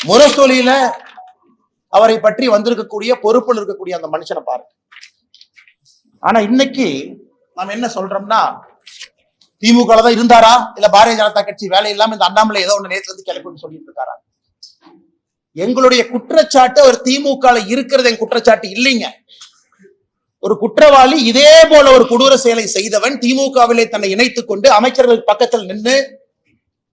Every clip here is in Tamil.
முரசொலியில அவரை பற்றி வந்திருக்கக்கூடிய பொறுப்பில் இருக்கக்கூடிய அந்த மனுஷனை பாருங்க ஆனா இன்னைக்கு நாம் என்ன சொல்றோம்னா திமுக தான் இருந்தாரா? இல்ல பாரதிய ஜனதா கட்சி வேலை இல்லாம இந்த அண்ணாமலை ஏதோ ஒண்ணு நேரத்துல இருந்து கிளப்பின்னு சொல்லிட்டு இருக்காரா? எங்களுடைய குற்றச்சாட்டு அவர் திமுக இருக்கிறது என் குற்றச்சாட்டு இல்லைங்க. ஒரு குற்றவாளி இதே போல ஒரு கொடூர செயலை செய்தவன் திமுகவிலே தன்னை இணைத்துக் கொண்டு அமைச்சர்கள் பக்கத்தில் நின்று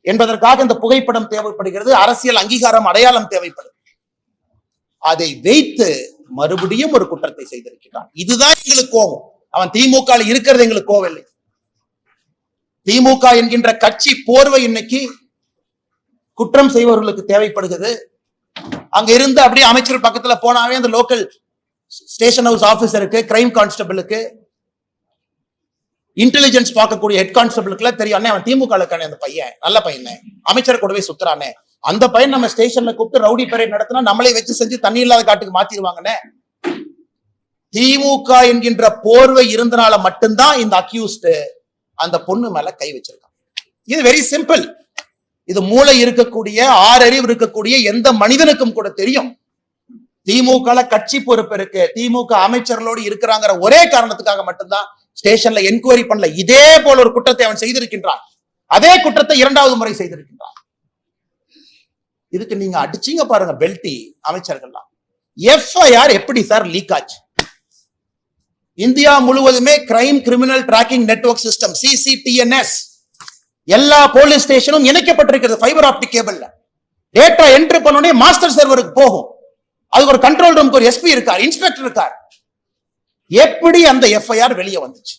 என்பதற்காக இந்த புகைப்படம் தேவைப்படுகிறது. அரசியல் அங்கீகாரம் அடையாளம் தேவைப்படுது. அதை வைத்து மறுபடியும் ஒரு குற்றத்தை செய்திருக்கிறான். இதுதான் எங்களுக்கு கோபம். அவன் திமுக இருக்கிறது எங்களுக்கு கோவம் இல்லை. திமுக என்கின்ற கட்சி போர்வை இன்னைக்கு குற்றம் செய்பவர்களுக்கு தேவைப்படுகிறது. அங்க இருந்து அப்படியே அமைச்சர் பக்கத்துல போனாவே அந்த லோக்கல் ஸ்டேஷன் ஹவுஸ் ஆபீசருக்கு கிரைம் கான்ஸ்டபிளுக்கு இன்டெலிஜென்ஸ் பார்க்கக்கூடிய ஹெட் கான்ஸ்டபிளுக்குலாம் தெரியும். அண்ணே அவன் திமுக இருக்கானே அந்த பையன். நல்ல பையனே. அமைச்சர் கூடவே சுத்துறானே. அந்த பையன் நம்ம ஸ்டேஷன்ல கூப்பிட்டு ரவுடி பெரை நடத்தினா நம்மளே வச்சு செஞ்சு தண்ணி இல்லாத காட்டுக்கு மாத்திடுவாங்கண்ணே. திமுக என்கின்ற போர்வை இருந்தனால மட்டும்தான் இந்த அக்யூஸ்ட் அந்த பொண்ணு மேல கை வச்சிருக்கான். இது வெரி சிம்பிள் இது மூளை இருக்கக்கூடிய ஆறறிவு இருக்கக்கூடிய எந்த மனிதனுக்கும் கூட தெரியும். திமுக கட்சி பொறுப்பு இருக்கு. திமுக அமைச்சர்களோடு இருக்கிறாங்கிற ஒரே காரணத்துக்காக மட்டும்தான் ஸ்டேஷன்ல என்கொயரி பண்ணல. இதே போல ஒரு குற்றத்தை அவன் செய்திருக்கின்றான். அதே குற்றத்தை இரண்டாவது முறை செய்திருக்கின்றான். இதுக்கு நீங்க அடிச்சீங்க பாருங்க பெல்டி அமைச்சர்கள்லாம். எஃப்ஐஆர் எப்படி சார் லீக் ஆச்சு? இந்தியா முழுவதுமே crime criminal tracking network system CCTNS எல்லா போலீஸ் ஸ்டேஷனும் இணைக்கப்பட்டிருக்கிறது ஃபைபர் ஆப்டிக் கேபிள்ல டேட்டா என்ட்ரி பண்ணோடனே மாஸ்டர் சர்வருக்கு போகும். அது ஒரு கண்ட்ரோல் ரூமுக்கு ஒரு எஸ்பி இருக்கார் இன்ஸ்பெக்டர் இருக்கார். எப்படி அந்த எஃப்ஐஆர் வெளியே வந்துச்சு?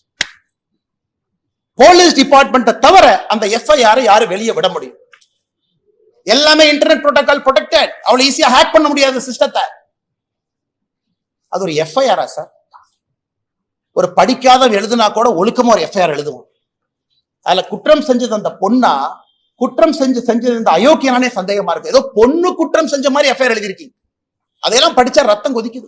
போலீஸ் டிபார்ட்மெண்ட்டை தவிர அந்த எஃப்ஐஆர் யாரும் வெளியே விட முடியும்? எல்லாமே இன்டர்நெட் புரோட்டோகால் ப்ரொடெக்டட் அவ்வளவு ஈஸியா ஹேக் பண்ண முடியாத சிஸ்டத்தை அது ஒரு எஃப்ஐஆரா சார் ஒரு படிக்காத எழுதுனா கூட ஒழுக்கமா ஒரு எஃப்ஐஆர் எழுதுவோம் அதுல குற்றம் செஞ்சது அந்த பொண்ணா குற்றம் செஞ்சு செஞ்சது இந்த அயோக்கியனானே சந்தேகமா இருக்கு. ஏதோ பொண்ணு குற்றம் செஞ்ச மாதிரி எஃப்ஐஆர் எழுதியிருக்கீங்க. அதையெல்லாம் படிச்சா ரத்தம் கொதிக்குது.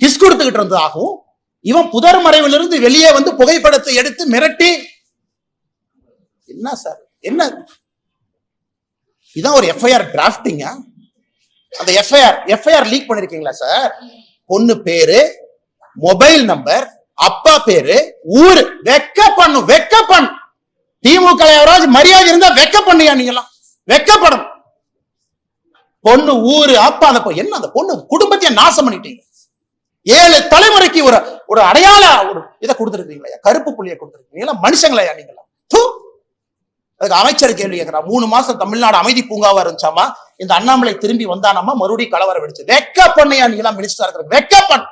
கிஸ் கொடுத்துக்கிட்டு இருந்ததாகவும் இவன் புதர் மறைவிலிருந்து வெளியே வந்து புகைப்படத்தை எடுத்து மிரட்டி என்ன சார்? என்ன? இதான் ஒரு எஃப்ஐஆர் டிராஃப்டிங்கா அந்த எஃப்ஐஆர் எஃப்ஐஆர் லீக் பண்ணிருக்கீங்களா சார்? பொண்ணு பேரு மொபைல் நம்பர் அப்பா பேரு ஊரு. வெக்க பண்ணும் வெக்க பண்ணும் திமுக யாராவது மரியாதை இருந்தா வெக்க பண்ணியா நீங்களாம் வெக்கப்படணும் பொண்ணு ஊரு அப்பா அந்த என்ன அந்த பொண்ணு? குடும்பத்தையே நாசம் பண்ணிட்டீங்க. ஏழு தலைமுறைக்கு ஒரு ஒரு அடையாள ஒரு இதை கொடுத்துருக்கீங்களா கருப்பு புள்ளியை கொடுத்துருக்கீங்களா மனுஷங்களா நீங்களா தூ. அதுக்கு அமைச்சர் கேள்வி கேட்கிறா மூணு மாசம் தமிழ்நாடு அமைதி பூங்காவா இருந்துச்சாமா? இந்த அண்ணாமலை திரும்பி வந்தானாமா? மறுபடியும் கலவரம் வெடிச்சு. வெக்க பண்ணையா நீங்களா மினிஸ்டரா இருக்கிற வெக்க பண்ண!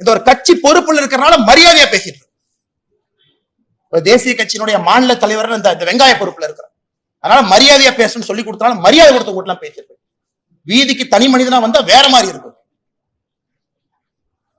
இந்த ஒரு கட்சி பொறுப்புல இருக்கிறனால மரியாதையா பேசிட்டு இருக்கு. ஒரு தேசிய கட்சியினுடைய மாநில தலைவர் இந்த வெங்காய பொறுப்புல இருக்கிறார். அதனால மரியாதையா பேசணும்னு சொல்லி கொடுத்தனால மரியாதை கொடுத்த கூட்டலாம் பேசிட்டு வீதிக்கு தனி மனிதனா வந்தா வேற மாதிரி இருக்கும்.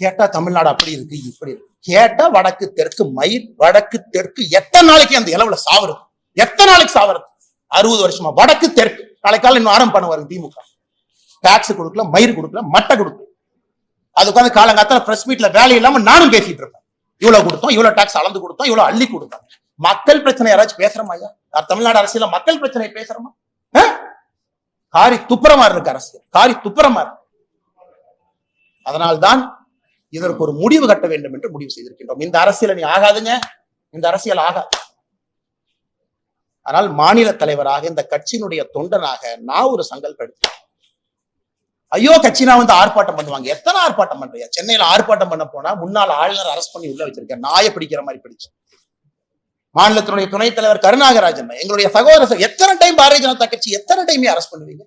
கேட்டா தமிழ்நாடு அப்படி இருக்கு இப்படி இருக்கு. கேட்டா வடக்கு தெற்கு மயிர் வடக்கு தெற்கு. எத்தனை நாளைக்கு அந்த இளவுல சாவுறது? எத்தனை நாளைக்கு சாவுறது? அறுபது வருஷமா. வடக்கு தெற்கு. நாளைக்கால இன்னும் ஆரம்பம் பண்ண திமுக. டாக்ஸ் கொடுக்கல மயிர் கொடுக்கல மட்டை கொடுக்கல. அது உட்காந்து காலங்காத்தால பிரஸ் மீட்ல வேலை இல்லாம நானும் பேசிட்டு இருப்பேன். இவ்வளவு கொடுத்தோம் இவ்வளவு டாக்ஸ் அளந்து கொடுத்தோம் இவ்வளவு அள்ளி கொடுத்தோம். மக்கள் பிரச்சனை யாராச்சும் பேசுறோமா ஐயா? தமிழ்நாடு அரசியல மக்கள் பிரச்சனை பேசுறோமா? காரி துப்புரமா இருக்கு அரசியல். காரி துப்புரமா இருக்கு அதனால்தான் இதற்கு ஒரு முடிவு கட்ட வேண்டும் என்று முடிவு செய்திருக்கின்றோம். இந்த அரசியல் நீ ஆகாதுங்க. இந்த அரசியல் ஆகாது ஆனால் மாநில தலைவராக இந்த கட்சியினுடைய தொண்டனாக நான் ஒரு சங்கல்பம் எடுத்தேன் ஐயோ கட்சினா வந்து ஆர்ப்பாட்டம் பண்ணுவாங்க. எத்தனை ஆர்ப்பாட்டம் பண்றியா? சென்னையில ஆர்ப்பாட்டம் பண்ண போனா முன்னாள் ஆளுநர் அரசு பண்ணி உள்ள வச்சிருக்கேன். நாயை பிடிக்கிற மாதிரி பிடிச்சு. மாநிலத்தினுடைய துணைத் தலைவர் கருணாகராஜன் எங்களுடைய சகோதரர் எத்தனை டைம் பாரதிய ஜனதா கட்சி எத்தனை டைம் அரசு பண்ணுவீங்க?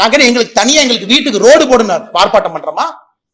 நாங்க எங்களுக்கு தனியா எங்களுக்கு வீட்டுக்கு ரோடு போடுன்னு ஆர்ப்பாட்டம் பண்றோமா?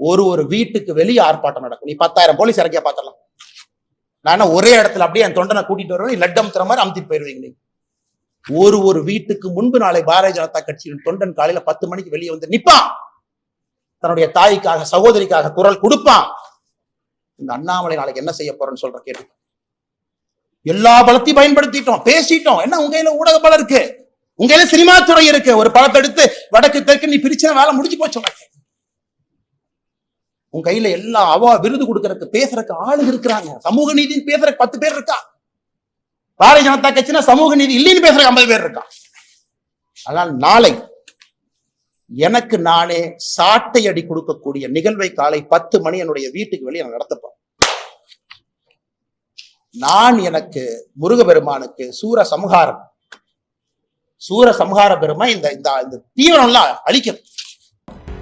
ஒரு ஒரு வீட்டுக்கு வெளியே ஆர்ப்பாட்டம் நடக்கும். நீ பத்தாயிரம் போலீஸ் இறக்கியா பாத்திரலாம் நான் ஒரே இடத்துல அப்படியே என் தொண்டனை கூட்டிட்டு வருவேன்? நீ லட்டம் தர மாதிரி அமுத்திட்டு போயிருவீங்க நீ. ஒரு ஒரு வீட்டுக்கு முன்பு நாளை பாரதிய ஜனதா கட்சியின் தொண்டன் காலையில பத்து மணிக்கு வெளியே வந்து நிப்பான். தன்னுடைய தாய்க்காக சகோதரிக்காக குரல் கொடுப்பான். இந்த அண்ணாமலை நாளைக்கு என்ன செய்ய போறேன்னு சொல்ற கேட்டு எல்லா பலத்தையும் பயன்படுத்திட்டோம். பேசிட்டோம். என்ன உங்க கையில ஊடக பலம் இருக்கு? உங்க கையில சினிமா துறை இருக்கு. ஒரு படத்தை எடுத்து வடக்கு தெற்கு நீ பிரிச்சா வேலை முடிஞ்சு போச்சு உனக்கு. உன் கையில எல்லா அவா விருது கொடுக்கறதுக்கு பேசுறதுக்கு ஆளு இருக்கிறாங்க. சமூக நீதினு பேசுறதுக்கு பத்து பேர் இருக்கா? பாரதிய ஜனதா கட்சினா சமூக நீதி இல்லைன்னு பேசுற ஐம்பது பேர் இருக்கா? ஆனால் நாளை எனக்கு நானே சாட்டை அடி கொடுக்கக்கூடிய நிகழ்வை காலை பத்து மணி என்னுடைய வீட்டுக்கு வெளியே நான் நடத்தப்பேன் நான் எனக்கு முருகபெருமானுக்கு சூர சம்ஹாரம். சூர சம்ஹார பெருமை இந்த இந்த இந்த தீவிரம்லாம் அழிக்கணும்.